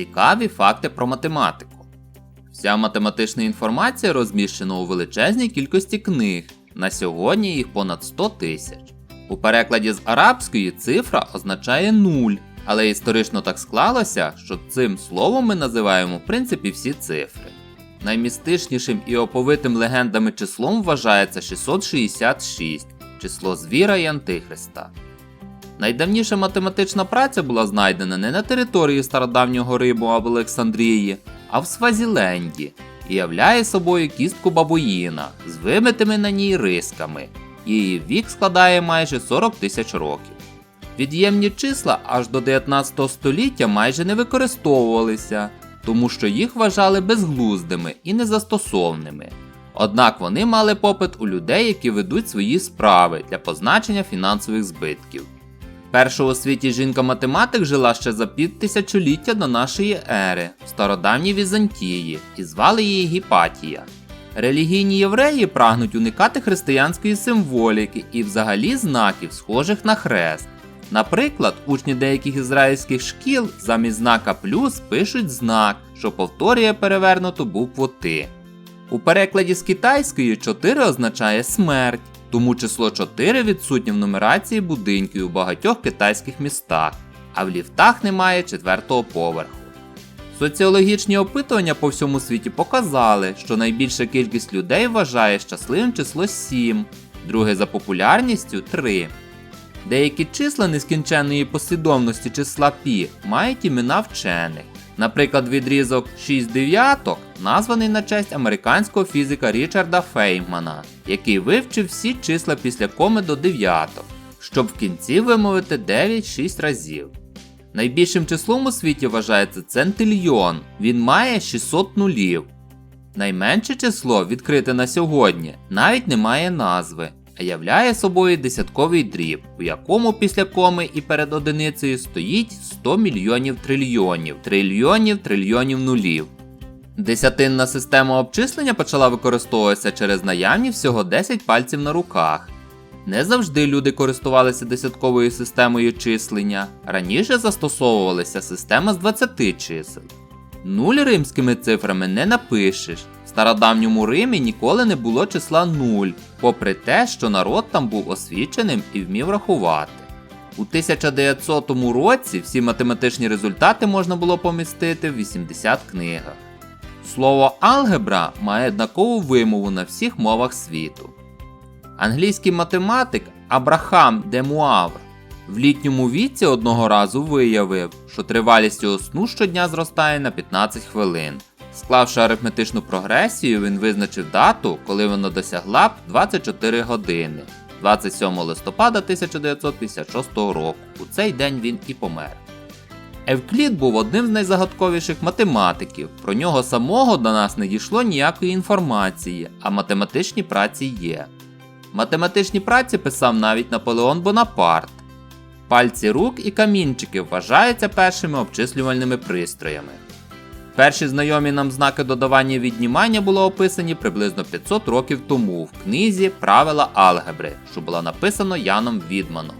Цікаві факти про математику. Вся математична інформація розміщена у величезній кількості книг. На сьогодні їх понад 100 тисяч. У перекладі з арабської цифра означає нуль, але історично так склалося, що цим словом ми називаємо в принципі всі цифри. Наймістичнішим і оповитим легендами числом вважається 666, число звіра і Антихриста. Найдавніша математична праця була знайдена не на території стародавнього Риму або Олександрії, а в Свазіленді і являє собою кістку бабуїна з вимитими на ній рисками. Її вік складає майже 40 тисяч років. Від'ємні числа аж до 19 століття майже не використовувалися, тому що їх вважали безглуздими і незастосовними. Однак вони мали попит у людей, які ведуть свої справи для позначення фінансових збитків. Перша у світі жінка-математик жила ще за півтисячоліття до нашої ери в стародавній Візантії і звали її Гіпатія. Релігійні євреї прагнуть уникати християнської символіки і взагалі знаків, схожих на хрест. Наприклад, учні деяких ізраїльських шкіл замість знака плюс пишуть знак, що повторює перевернуту букву Т. У перекладі з китайської 4 означає смерть, тому число 4 відсутнє в нумерації будинків у багатьох китайських містах, а в ліфтах немає четвертого поверху. Соціологічні опитування по всьому світі показали, що найбільша кількість людей вважає щасливим число 7, друге за популярністю 3. Деякі числа нескінченної послідовності числа π мають імена вчених. Наприклад, відрізок 6 дев'яток названий на честь американського фізика Річарда Феймана, який вивчив всі числа після коми до дев'яток, щоб в кінці вимовити 9 6 разів. Найбільшим числом у світі вважається центильйон, він має 600 нулів. Найменше число, відкрите на сьогодні, навіть не має назви, являє собою десятковий дріб, у якому після коми і перед одиницею стоїть 100 мільйонів трильйонів, трильйонів трильйонів нулів. Десятинна система обчислення почала використовуватися через наявність всього 10 пальців на руках. Не завжди люди користувалися десятковою системою числення, раніше застосовувалася система з 20 чисел. Нуль римськими цифрами не напишеш. Стародавньому Римі ніколи не було числа 0, попри те, що народ там був освіченим і вмів рахувати. У 1900 році всі математичні результати можна було помістити в 80 книгах. Слово алгебра має однакову вимову на всіх мовах світу. Англійський математик Абрахам де Муавр в літньому віці одного разу виявив, що тривалість його сну щодня зростає на 15 хвилин. Склавши арифметичну прогресію, він визначив дату, коли вона досягла б 24 години 27 листопада 1956 року. У цей день він і помер. Евклід був одним з найзагадковіших математиків. Про нього самого до нас не дійшло ніякої інформації, а математичні праці є. Математичні праці писав навіть Наполеон Бонапарт. Пальці рук і камінчики вважаються першими обчислювальними пристроями. Перші знайомі нам знаки додавання віднімання були описані приблизно 500 років тому в книзі Правила алгебри, що була написана Яном Відманом.